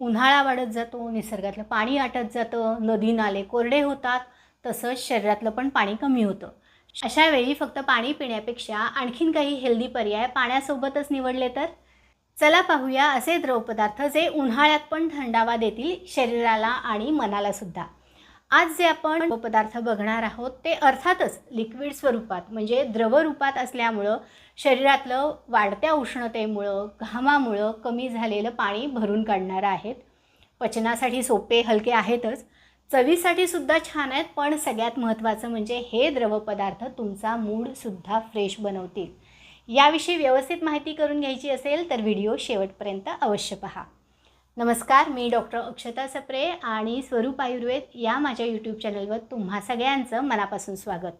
उन्हाळा वाढत जातो निसर्गातलं पाणी आटत जातं नदी नाले कोरडे होतात तसंच शरीरातलं पण पाणी कमी होतं. अशा वेळी फक्त पाणी पिण्यापेक्षा आणखीन काही हेल्दी पर्याय पाण्यासोबतच निवडले तर? चला पाहूया असे द्रवपदार्थ जे उन्हाळ्यात पण थंडावा देतील शरीराला आणि मनाला सुद्धा. आज जे आपण पदार्थ बघणार आहोत ते अर्थातच लिक्विड स्वरूपात म्हणजे द्रवरूपात असल्यामुळं शरीरातलं वाढत्या उष्णतेमुळं घामामुळं कमी झालेलं पाणी भरून काढणारं आहेत. पचनासाठी सोपे हलके आहेतच. चवीसाठी सुद्धा छान आहेत पण सगळ्यात महत्त्वाचं म्हणजे हे द्रवपदार्थ तुमचा मूडसुद्धा फ्रेश बनवतील. याविषयी व्यवस्थित माहिती करून घ्यायची असेल तर व्हिडिओ शेवटपर्यंत अवश्य पहा. नमस्कार मी डॉक्टर अक्षता सप्रे आणि स्वरूप आयुर्वेद या माझ्या यूट्यूब चॅनलवर तुम्हा सगळ्यांचं मनापासून स्वागत.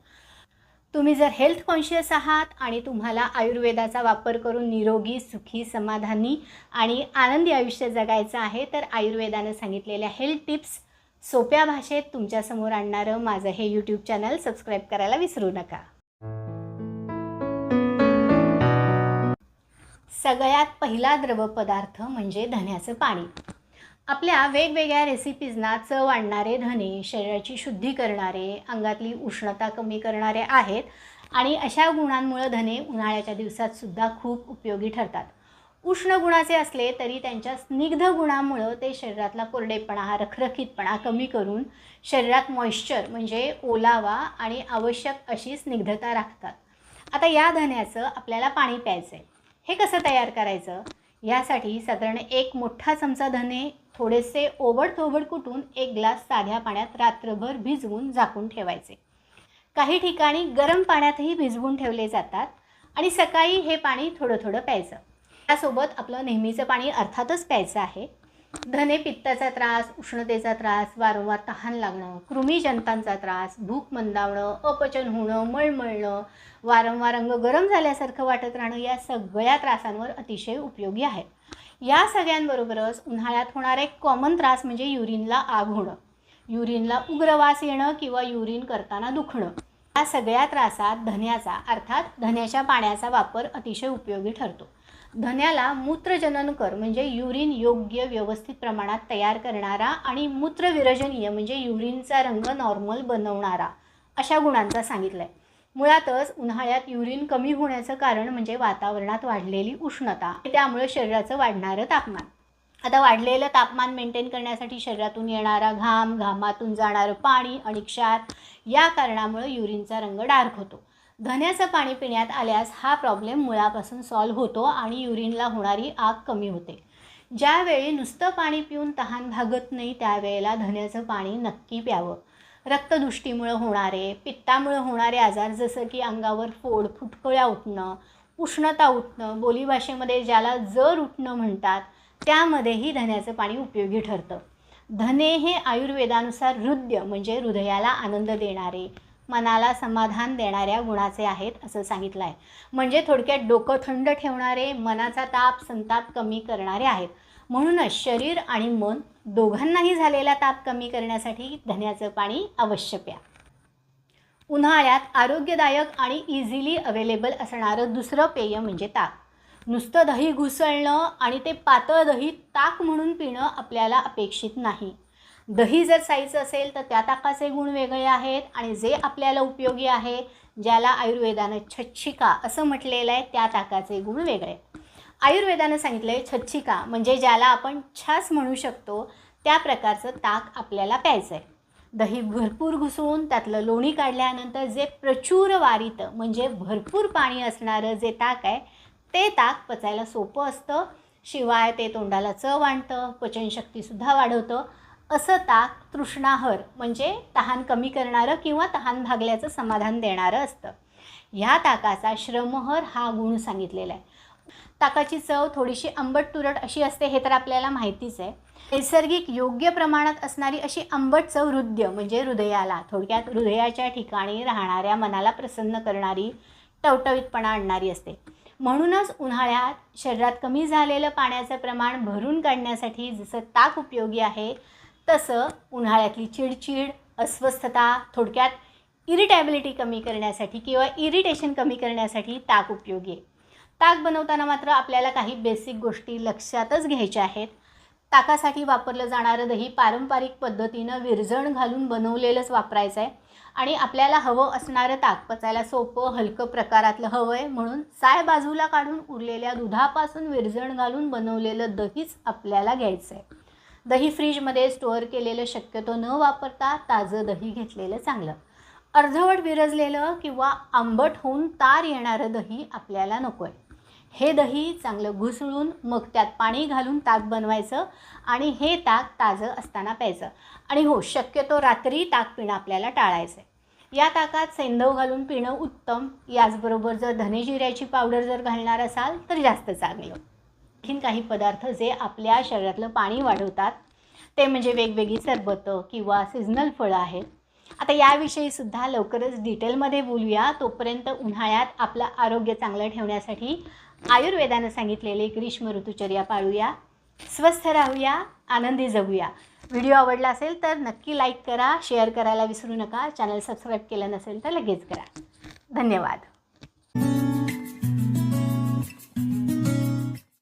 तुम्ही जर हेल्थ कॉन्शियस आहात आणि तुम्हाला आयुर्वेदाचा वापर करून निरोगी सुखी समाधानी आणि आनंदी आयुष्य जगायचं आहे तर आयुर्वेदानं सांगितलेल्या हेल्थ टिप्स सोप्या भाषेत तुमच्यासमोर आणणारं माझं हे यूट्यूब चॅनल सबस्क्राईब करायला विसरू नका. सगळ्यात पहिला द्रवपदार्थ म्हणजे धन्याचं पाणी. आपल्या वेगवेगळ्या रेसिपीजना चव आणणारे धने शरीराची शुद्धी करणारे अंगातली उष्णता कमी करणारे आहेत आणि अशा गुणांमुळं धने उन्हाळ्याच्या दिवसातसुद्धा खूप उपयोगी ठरतात. उष्ण गुणाचे असले तरी त्यांच्या स्निग्ध गुणामुळं ते शरीरातला कोरडेपणा रखरखीतपणा कमी करून शरीरात मॉइश्चर म्हणजे ओलावा आणि आवश्यक अशी स्निग्धता राखतात. आता या धन्याचं आपल्याला पाणी प्यायचं आहे हे कसं तयार करायचं? यासाठी साधारण एक मोठा चमचा धने थोडेसे ओबड कुटून एक ग्लास साध्या पाण्यात रात्रभर भिजवून झाकून ठेवायचे. काही ठिकाणी गरम पाण्यातही भिजवून ठेवले जातात आणि सकाळी हे पाणी थोडं थोडं प्यायचं. त्यासोबत आपलं नेहमीचं पाणी अर्थातच प्यायचं आहे. धने पित्ताचा त्रास उष्णतेचा त्रास वारंवार तहान लागणं कृमीजंतांचा त्रास भूक मंदावणं अपचन होणं मळमळणं वारंवार अंग गरम झाल्यासारखं वाटत राहणं या सगळ्या त्रासांवर अतिशय उपयोगी आहे. या सगळ्यांबरोबरच उन्हाळ्यात होणारा एक कॉमन त्रास म्हणजे युरिनला आग होणं. युरिनला उग्रवास येणं किंवा युरिन करताना दुखणं. या सगळ्या त्रासात धन्याचा अर्थात धन्याच्या पाण्याचा वापर अतिशय उपयोगी ठरतो. धन्याला मूत्रजननकर म्हणजे युरिन योग्य व्यवस्थित प्रमाणात तयार करणारा आणि मूत्रविरजनीय म्हणजे युरिनचा रंग नॉर्मल बनवणारा अशा गुणांचा सांगितलं आहे मुळातच उन्हाळ्यात युरिन कमी होण्याचं कारण म्हणजे वातावरणात वाढलेली उष्णता. त्यामुळे शरीराचं वाढणारं तापमान. आता वाढलेलं तापमान मेंटेन करण्यासाठी शरीरातून येणारा घाम घामातून जाणारं पाणी आणि क्षार या कारणामुळे युरिनचा रंग डार्क होतो. धन्याचं पाणी पिण्यात आल्यास हा प्रॉब्लेम मुळापासून सॉल्व्ह होतो आणि युरिनला होणारी आग कमी होते. ज्यावेळी नुसतं पाणी पिऊन तहान भागत नाही त्यावेळेला धन्याचं पाणी नक्की प्यावं. रक्तदृष्टीमुळं होणारे पित्तामुळं होणारे आजार जसं की अंगावर फोड फुटकळ्या उठणं उष्णता उठणं बोलीभाषेमध्ये ज्याला जर उठणं म्हणतात त्यामध्येही धन्याचं पाणी उपयोगी ठरतं. धने हे आयुर्वेदानुसार हृदय म्हणजे हृदयाला आनंद देणारे मनाला समाधान देणाऱ्या गुणाचे आहेत असं सांगितलं आहे म्हणजे थोडक्यात डोकं थंड ठेवणारे मनाचा ताप संताप कमी करणारे आहेत. म्हणूनच शरीर आणि मन दोघांनाही झालेला ताप कमी करण्यासाठी धन्याचं पाणी अवश्य प्या. उन्हाळ्यात आरोग्यदायक आणि इझिली अवेलेबल असणारं दुसरं पेय म्हणजे ताक. नुसतं दही घुसळणं आणि ते पातळ दही ताक म्हणून पिणं आपल्याला अपेक्षित नाही. दही जर साईचं असेल तर त्या ताकाचे गुण वेगळे आहेत आणि जे आपल्याला उपयोगी आहे ज्याला आयुर्वेदानं छच्छिका असं म्हटलेलं आहे त्या ताकाचे गुण वेगळे. आयुर्वेदानं सांगितलं आहे छच्छिका म्हणजे ज्याला आपण छास म्हणू शकतो त्या प्रकारचं ताक आपल्याला प्यायचं आहे दही भरपूर घुसवून त्यातलं लोणी काढल्यानंतर जे प्रचूर वारितं म्हणजे भरपूर पाणी असणारं जे ताक आहे ते ताक पचायला सोपं असतं. शिवाय ते तोंडाला चव आणतं पचनशक्तीसुद्धा वाढवतं. असं ताक तृष्णाहर म्हणजे तहान कमी करणारं किंवा तहान भागल्याचं समाधान देणारं असतं. ह्या ताकाचा श्रमहर हा गुण सांगितलेला आहे. ताकाची चव थोडीशी आंबट तुरट अशी असते हे तर आपल्याला माहितीच आहे. नैसर्गिक योग्य प्रमाणात असणारी अशी आंबट चव हृदय म्हणजे हृदयाला थोडक्यात हृदयाच्या ठिकाणी राहणाऱ्या मनाला प्रसन्न करणारी टवटवीतपणा आणणारी असते. म्हणूनच उन्हाळ्यात शरीरात कमी झालेलं पाण्याचं प्रमाण भरून काढण्यासाठी जसं ताक उपयोगी आहे तसं उन्हाळ्यातली चिडचिड अस्वस्थता थोडक्यात इरिटॅबिलिटी कमी करण्यासाठी किंवा इरिटेशन कमी करण्यासाठी ताक उपयोगी आहे. ताक बनवताना मात्र आपल्याला काही बेसिक गोष्टी लक्षातच घ्यायच्या आहेत. ताकासाठी वापरलं जाणारं दही पारंपरिक पद्धतीनं विरजण घालून बनवलेलंच वापरायचं आहे आणि आपल्याला हवं असणारं ताक पचायला सोपं हलकं प्रकारातलं हवं आहे म्हणून साय बाजूला काढून उरलेल्या दुधापासून विरजण घालून बनवलेलं दहीच आपल्याला घ्यायचं आहे दही फ्रीजमध्ये स्टोअर केलेलं शक्यतो न वापरता ताजं दही घेतलेलं चांगलं. अर्धवट विरजलेलं किंवा आंबट होऊन तार येणारं दही आपल्याला नको आहे हे दही चांगलं घुसळून मग त्यात पाणी घालून ताक बनवायचं आणि हे ताक ताजं असताना प्यायचं. आणि हो शक्यतो रात्री ताक पिणं आपल्याला टाळायचं आहे या ताकात सेंदव घालून पिणं उत्तम. याचबरोबर जर धनेजिऱ्याची पावडर जर घालणार असाल तर जास्त चांगलं. आणखीन काही पदार्थ जे आपल्या शरीरातलं पाणी वाढवतात ते म्हणजे वेगवेगळी सरबतं किंवा सिजनल फळं आहेत. आता याविषयी सुद्धा लवकरच डिटेलमध्ये बोलूया. तोपर्यंत उन्हाळ्यात आपलं आरोग्य चांगलं ठेवण्यासाठी आयुर्वेदानं सांगितलेले ग्रीष्म ऋतुचर्या पाळूया. स्वस्थ राहूया आनंदी जगूया. व्हिडिओ आवडला असेल तर नक्की लाईक करा शेअर करायला विसरू नका. चॅनल सबस्क्राईब केलं नसेल तर लगेच करा. धन्यवाद.